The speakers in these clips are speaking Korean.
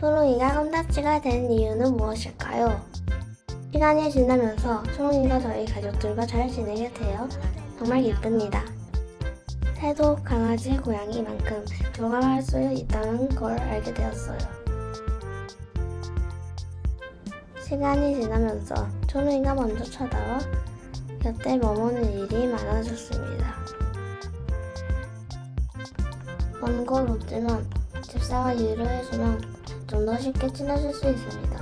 초롱이가 껌딱지가 된 이유는 무엇일까요? 시간이 지나면서 초롱이가 저희 가족들과 잘 지내게 되어 정말 기쁩니다. 새도 강아지, 고양이만큼 교감할 수 있다는 걸 알게 되었어요. 시간이 지나면서 초롱이가 먼저 쳐다와 곁에 머무는 일이 많아졌습니다. 먼곳 없지만 집사가 일을 해주면 좀 더 쉽게 친해질 수 있습니다.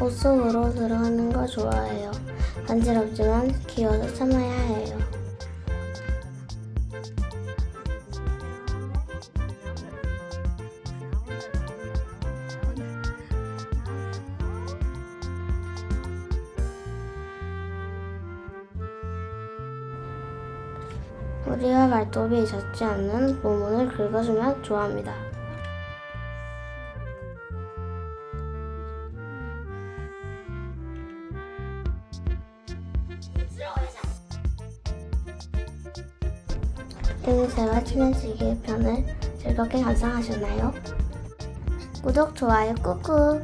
옷 속으로 들어가는 걸 좋아해요. 간지럽지만 귀여워서 참아야 해요. 우리와 발톱이 닿지 않는 부분을 긁어주면 좋아합니다. 인생과 친해지기 편을 즐겁게 감상하셨나요? 구독, 좋아요 꾹꾹!